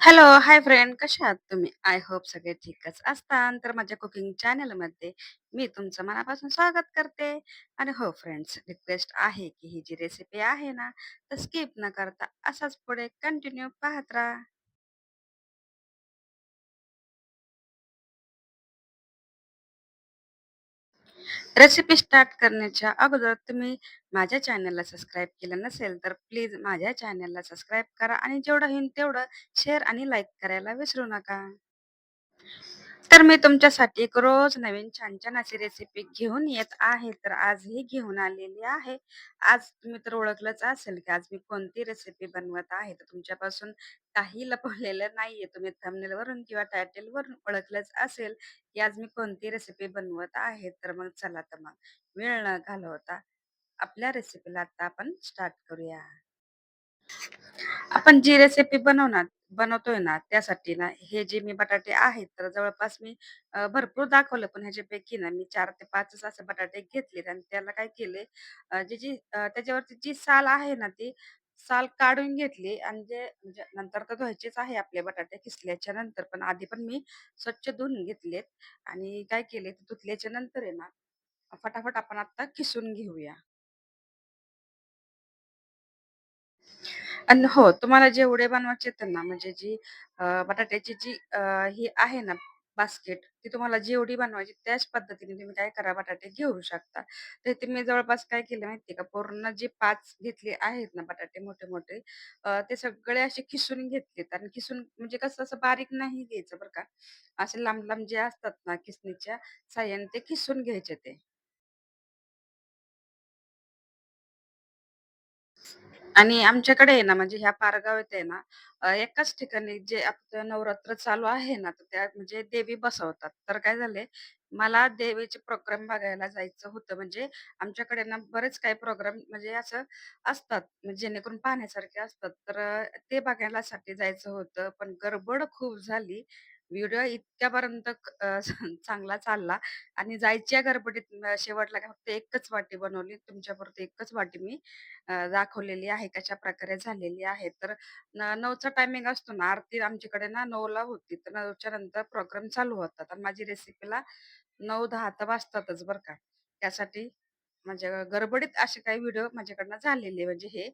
Hello, hi friend कशा आहात तुम्ही? आय होप सगळे ठीकच असतान तर माझ्या कुकिंग चॅनलमध्ये मी तुमचं मनापासून स्वागत करते. आणि हो फ्रेंड्स, रिक्वेस्ट आहे की ही जी रेसिपी आहे ना, तर स्किप न करता असाच पुढे कंटिन्यू पाहत राहा. रेसिपी स्टार्ट करण्याच्या अगोदर तुम्ही माझ्या चॅनलला सबस्क्राईब केलं नसेल, तर प्लीज माझ्या चॅनलला सबस्क्राईब करा आणि जेवढं होईल तेवढं शेअर आणि लाईक करायला विसरू नका. तर मी तुमच्यासाठी एक रोज नवीन छान-छान अशी रेसिपी घेऊन येत आहे. तर आजही घेऊन आलेली आहे. आज तुम्ही तर ओळखलंच असेल, की आज मी कोणती रेसिपी बनवत आहे. तर तुमच्यापासून काही लपवलेलं नाहीये. तुम्ही थंबनेलवरून किंवा टायटलवरून ओळखलंच असेल, की आज मी कोणती रेसिपी बनवत आहे. तर मग चला तर मग वेळ न घालवता आपल्या रेसिपीला आता आपण स्टार्ट करूया. आपण जी रेसिपी बनवणार बनवतोय ना, त्यासाठी ना हे जे मी बटाटे आहेत, तर जवळपास मी अ, भरपूर दाखवलं, पण ह्याच्यापैकी ना मी 4 ते 5च असे बटाटे घेतलेत आणि त्याला काय केले, अ, जी जी अ, त्याच्यावरची जी साल आहे ना, ती साल काढून घेतली आणि जे म्हणजे नंतर तर धुवायचेच आहे आपले बटाटे किसल्याच्या नंतर, पण आधी पण मी स्वच्छ धुवून घेतलेत आणि काय केले, धुतल्याच्या नंतर आहे ना, फटाफट आपण आता किसून घेऊया. आणि हो, तुम्हाला जेवढे बनवायचे आहेत ना, म्हणजे जी अ, बटाट्याची जी अ, ही आहे ना बास्केट, ती तुम्हाला जेवढी बनवायची त्याच पद्धतीने तुम्ही काय करा, बटाटे घेऊ शकता. तर ते मी जवळपास काय केलं माहितीये का, पूर्ण जे पाच घेतले आहेत ना बटाटे मोठे-मोठे, अ, ते सगळे असे खिसून घेतलेत आणि खिसून म्हणजे कसं असं बारीक नाही घ्यायचं बरं का. असे लांब-लांब जे असतात ना, खिसणीच्या साह्याने ते खिसून घ्यायचे ते. आणि आमच्याकडे आहे ना, म्हणजे ह्या पारगाव आहे ना, अ, एकाच ठिकाणी जे आपलं नवरात्र चालू आहे ना, तर त्या म्हणजे देवी बसवतात. तर काय झालंय, मला देवीचे प्रोग्राम बघायला जायचं होतं. म्हणजे आमच्याकडे ना बरेच काही प्रोग्राम म्हणजे असं असतात, म्हणजे जेणेकरून पाहण्यासारखे असतात. तर अ, ते बघायलासाठी जायचं होतं, पण गडबड खूप झाली. व्हिडिओ इतक्यापर्यंत अ, चांगला चालला आणि जायच्या गडबडीत अ, शेवटला काय फक्त एकच वाटी बनवली. तुमच्यापुरती एकच वाटी मी अ, दाखवलेली आहे कशाप्रकारे झालेली आहे. तर न 9चा टायमिंग असतो ना, आरती आमच्याकडे ना 9ला होती. तर 9च्या नंतर प्रोग्राम चालू होतात आणि माझी रेसिपीला 9-10 तर वाजतातच बरं का. त्यासाठी म्हणजे गडबडीत असे काही व्हिडिओ माझ्याकडनं झालेले म्हणजे हे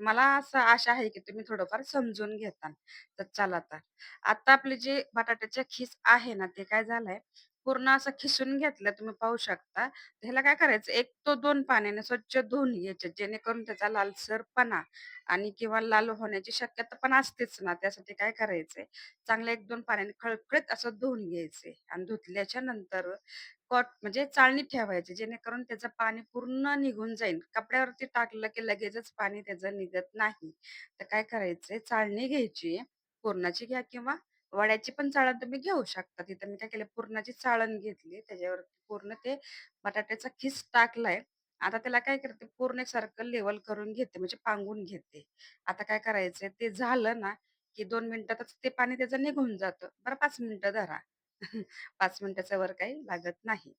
मला असं आशा आहे की तुम्ही थोडंफार समजून घेताल. तर चला तर. आता आपले जे बटाट्याचे खीस आहे ना, ते काय झालंय पूर्ण असं खिसून घेतलं तुम्ही पाहू शकता. ह्याला काय करायचं एक तो दोन पाण्याने स्वच्छ धुवून घ्यायचे, जेणेकरून त्याचा लालसरपणा आणि किंवा लाल होण्याची शक्यता पण असतेच ना, त्यासाठी काय करायचंय, चांगलं 1-2 पाण्याने खळखळीत असं धुवून घ्यायचे आणि धुतल्याच्या नंतर कॉट म्हणजे चाळणीत ठेवायची, जेणेकरून त्याचं पाणी पूर्ण निघून जाईल. कपड्यावरती टाकलं की लगेचच पाणी त्याचं निघत नाही. तर काय करायचंय, चाळणी घ्यायची, पुरणाची घ्या किंवा वड्याची पण चाळण तुम्ही घेऊ शकता. तिथं मी काय केलं, पुरणाची चाळण घेतली, त्याच्यावर पूर्ण ते बटाट्याचा खिस टाकलाय. आता त्याला काय करते, पूर्ण एक सर्कल करून घेते, म्हणजे पांगून घेते. आता काय करायचंय, ते झालं ना, की दोन मिनिटातच ते पाणी त्याचं निघून जातं. बरं पाच मिनिटं धरा. पाच मिनिटाचा वर काही लागत नाही.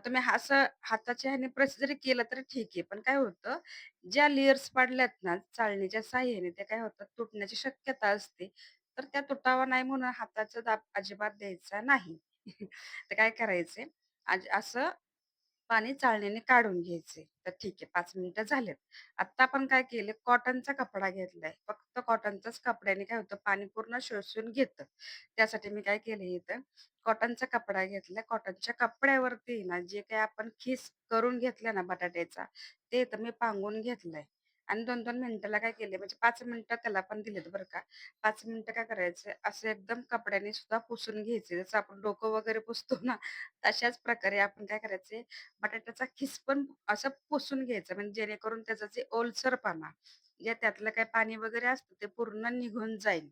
तुम्ही हा असं हाताच्या ह्याने प्रेस जरी केलं तरी ठीक आहे. पण काय होतं, ज्या लेयर्स पाडल्यात ना चाळणीच्या साह्याने त्या काय होतात तुटण्याची शक्यता असते. तर त्या तुटावा नाही म्हणून हाताचा दाब अजिबात द्यायचा नाही. तर काय करायचंय, आज असं पाणी चाळणीने काढून घ्यायचे. तर ठीक आहे पाच मिनिटं झालेत. आता आपण काय केलं कॉटनचा कपडा घेतलाय. फक्त कॉटनच्याच कपड्याने काय होतं पाणी पूर्ण शोषून घेतं. त्यासाठी मी काय केलं इथं कॉटनचा कपडा घेतला. कॉटनच्या कपड्यावरती ना जे काही आपण खिस करून घेतलं ना बटाट्याचा, ते तर मी पांगून घेतलंय आणि 2-2 मिनिटाला काय केले म्हणजे पाच मिनिटं त्याला पण दिलेत बरं का. पाच मिनिटं काय करायचं असं एकदम कपड्याने सुद्धा पुसून घ्यायचे. जसं आपण डोकं वगैरे पुसतो ना, तशाच प्रकारे आपण काय करायचे बटाट्याचा खिस पण असं पुसून घ्यायचं म्हणजे जेणेकरून त्याचा जे ओलसर पाना जे त्यातलं काय पाणी वगैरे असतं ते पूर्ण निघून जाईल.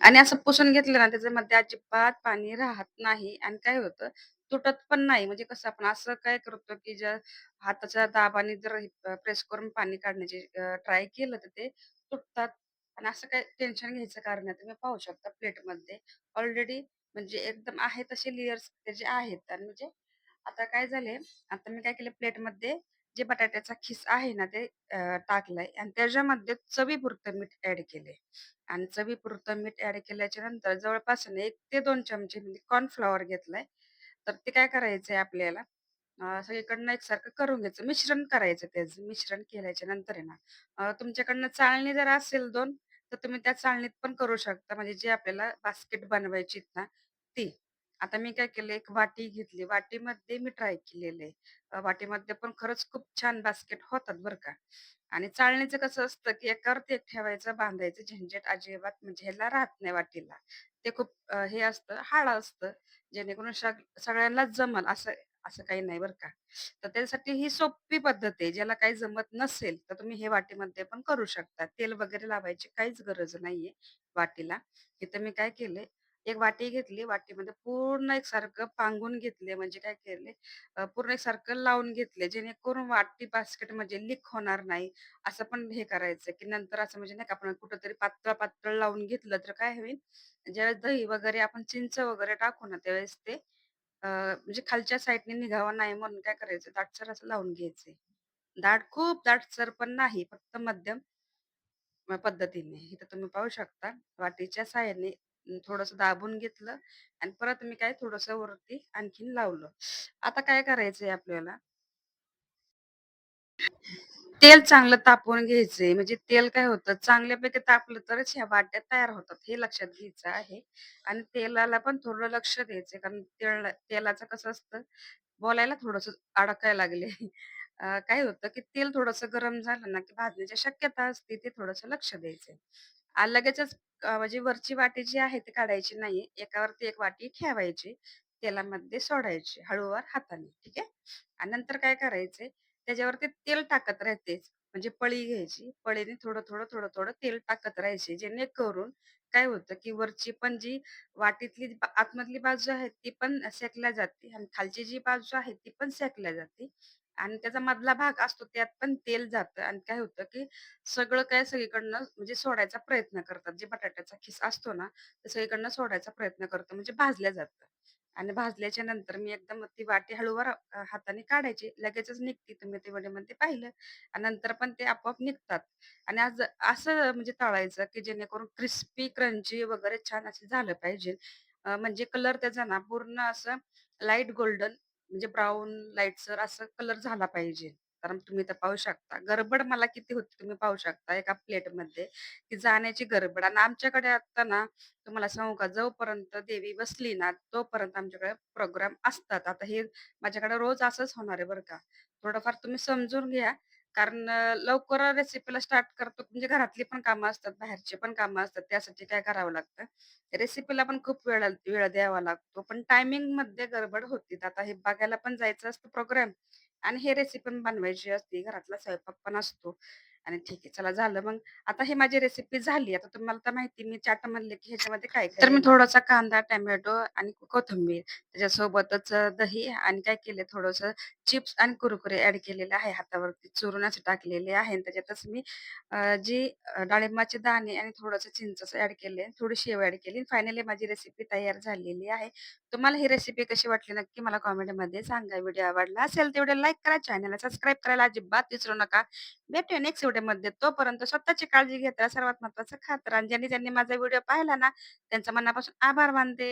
आणि असं पुसून घेतलं ना त्याच्यामध्ये अजिबात पाणी राहत नाही आणि काय होतं तुटत पण नाही. म्हणजे कसं आपण असं काय करतो, की ज्या हाताच्या दाबाने जर प्रेस करून पाणी काढण्याची ट्राय केलं तर ते तुटतात आणि असं काही टेन्शन घ्यायचं कारण नाही. तुम्ही पाहू शकता प्लेटमध्ये ऑलरेडी म्हणजे एकदम आहे तसे लेयर्स त्याचे आहेत आणि म्हणजे आता काय झाले, आता मी काय केलं प्लेटमध्ये जे बटाट्याचा खिस आहे ना ते टाकलंय आणि त्याच्यामध्ये चवीपुरतं मीठ ऍड केलंय आणि चवीपुरतं मीठ ऍड केल्याच्यानंतर जवळपास एक ते दोन चमचे म्हणजे मी कॉर्नफ्लॉवर घेतलाय. तर ते काय करायचंय आपल्याला अ, सगळीकडनं एकसारखं करून घ्यायचं. मिश्रण करायचं त्याचं. मिश्रण केल्याच्यानंतर आहे ना तुमच्याकडनं चाळणी जर असेल दोन तर तुम्ही त्या चाळणीत पण करू शकता. म्हणजे जे आपल्याला बास्केट बनवायची आहेत ना ती. आता मी काय केलं एक वाटी घेतली. वाटीमध्ये मी ट्राय केलेले वाटीमध्ये पण खरंच खूप छान बास्केट होतात बरं का. आणि चाळणीचं कसं असतं, की एकावरती एक ठेवायचं, बांधायचं झंझट अजिबात म्हणजे ह्याला राहत नाही वाटीला. ते खूप हे असतं, हाड असतं, जेणेकरून सग जमल असं असं काही नाही बरं का. तर त्यासाठी ही सोपी पद्धत आहे. ज्याला काही जमत नसेल, तर तुम्ही हे वाटीमध्ये पण करू शकता. तेल वगैरे लावायची काहीच गरज नाहीये वाटीला. इथं मी काय केलंय, एक वाटी घेतली, वाटीमध्ये पूर्ण एकसारखं पांगून घेतले, म्हणजे काय केले, पूर्ण एकसारखं लावून घेतले, जेणेकरून वाटी बास्केट म्हणजे लीक होणार नाही. असं पण हे करायचं, की नंतर असं म्हणजे नाही का आपण कुठंतरी पातळ-पातळ लावून घेतलं, तर काय होईल, ज्यावेळेस दही वगैरे आपण चिंच वगैरे टाकू ना, त्यावेळेस ते म्हणजे खालच्या साईडने निघावं नाही म्हणून काय करायचं, दाटसर असं लावून घ्यायचे दाट खूप दाटसर पण नाही, फक्त मध्यम पद्धतीने. इथं तुम्ही पाहू शकता वाटीच्या सहाय्याने थोडस दाबून घेतलं आणि परत मी काय थोडंसं वरती आणखीन लावलं. आता काय करायचंय आपल्याला तेल चांगलं तापवून घ्यायचंय. म्हणजे तेल काय होतं, चांगल्यापैकी तापलं तरच ह्या वाट्या तयार होतात, हे लक्षात घ्यायचं आहे. आणि तेलाला पण थोडं लक्ष द्यायचंय कारण तेल तेलाचं कसं असतं, बोलायला थोडंसं अडकायला लागले. काय होतं, की तेल थोडंसं गरम झालं ना, की भाजण्याची शक्यता असते, ते थोडंसं लक्ष द्यायचंय. लगेचच म्हणजे वरची वाटी जी आहे ती काढायची नाही एकावरती एक वाटी ठेवायची, तेलामध्ये सोडायची हळूवार हाताने, ठीक आहे. आणि नंतर काय करायचंय, त्याच्यावरती तेल टाकत राहतेच म्हणजे पळी घ्यायची. पळीने थोडं, थोडं, थोडं, थोडं तेल टाकत राहायचे. जेणेकरून काय होतं, की वरची पण जी वाटीतली आतमधली बाजू आहे ती पण सेकल्या जाते आणि खालची जी बाजू आहे ती पण सेकल्या जाते. आणि त्याचा मधला भाग असतो त्यात पण तेल जातं आणि काय होतं, की सगळं काय सगळीकडनं म्हणजे सोडायचा प्रयत्न करतात. जे बटाट्याचा खिस असतो ना, ते सगळीकडनं सोडायचा प्रयत्न करतो म्हणजे भाजल्या जातं. आणि भाजल्याच्या नंतर मी एकदम ती वाटी हळूवार हाताने काढायची. लगेचच निघते. तुम्ही ते व्हिडिओमध्ये पाहिलं. आणि नंतर पण ते आपोआप निघतात. आणि आज असं म्हणजे तळायचं, की जेणेकरून क्रिस्पी, क्रंची वगैरे छान असं झालं पाहिजे. म्हणजे कलर त्याचा ना पूर्ण असं लाइट गोल्डन म्हणजे ब्राऊन लाईटसर असं कलर झाला पाहिजे. कारण तुम्ही तर पाहू शकता. गडबड मला किती होती तुम्ही पाहू शकता एका प्लेटमध्ये, की जाण्याची गडबड आणि आमच्याकडे आता ना तुम्हाला सांगू का जोपर्यंत देवी बसली ना, तोपर्यंत आमच्याकडे प्रोग्राम असतात. आता हे माझ्याकडे रोज असंच होणार आहे बरं का. थोडंफार तुम्ही समजून घ्या. कारण अ, लवकर रेसिपीला स्टार्ट करतो म्हणजे घरातली पण कामं असतात, बाहेरची पण कामं असतात. त्यासाठी काय करावं लागतं, रेसिपीला पण खूप वेळ वेळ द्यावा लागतो. पण टायमिंगमध्ये गडबड होती आता हे बघायला पण जायचं असतं प्रोग्राम आणि हे रेसिपी पण बनवायची असते. घरातला स्वयंपाक पण असतो. आणि ठीक आहे चला झालं मग आता ही माझी रेसिपी झाली. आता तुम्हाला तर माहिती मी चाट म्हणले की ह्याच्यामध्ये काय-काय तर मी. थोडासा कांदा, टोमॅटो आणि कोथिंबीर त्याच्यासोबतच दही आणि काय केलं थोडंसं चिप्स आणि कुरकुरे ॲड केलेले आहे. हातावरती चुरून असे टाकलेले आहे त्याच्यातच मी जी डाळिंबाचे दाणे आणि थोडंसं चिंच असं ॲड केले, थोडी शेव ॲड केली. फायनली माझी रेसिपी तयार झालेली आहे. तुम्हाला ही रेसिपी कशी वाटली नक्की मला कमेंटमध्ये सांगा. व्हिडिओ आवडला असेल व्हिडिओ लाईक करा, चॅनलला सबस्क्राईब करायला अजिबात विसरू नका. भेटूया नेक्स्ट मध्ये तोपर्यंत स्वतःची काळजी घेत राहा. सर्वात महत्वाचं खात राहा. आणि ज्यांनी ज्यांनी माझा व्हिडिओ पाहिला ना, त्यांचा मनापासून आभार मानते.